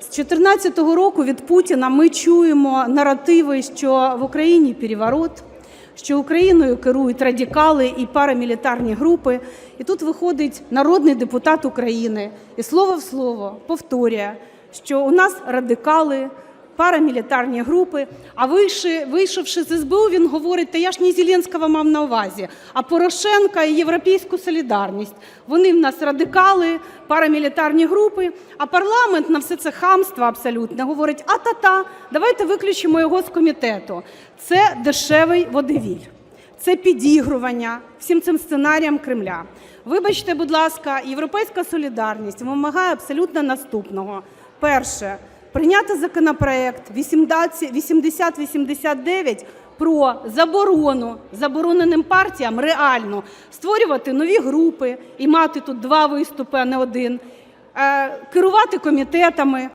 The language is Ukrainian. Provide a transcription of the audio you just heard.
З 2014 року від Путіна ми чуємо наративи, що в Україні переворот, що Україною керують радикали і парамілітарні групи. І тут виходить народний депутат України і слово в слово повторює, що у нас радикали, парамілітарні групи. А вийшовши з СБУ, він говорить: та я ж не Зеленського мав на увазі, а Порошенка і Європейську солідарність. Вони в нас радикали, парамілітарні групи. А парламент на все це хамство абсолютне говорить: а та-та, давайте виключимо його з комітету. Це дешевий водевіль. Це підігрування всім цим сценаріям Кремля. Вибачте, будь ласка, європейська солідарність вимагає абсолютно наступного: перше прийняти законопроект 8089 про заборону забороненим партіям реально створювати нові групи і мати тут два виступи, а не один, е, керувати комітетами.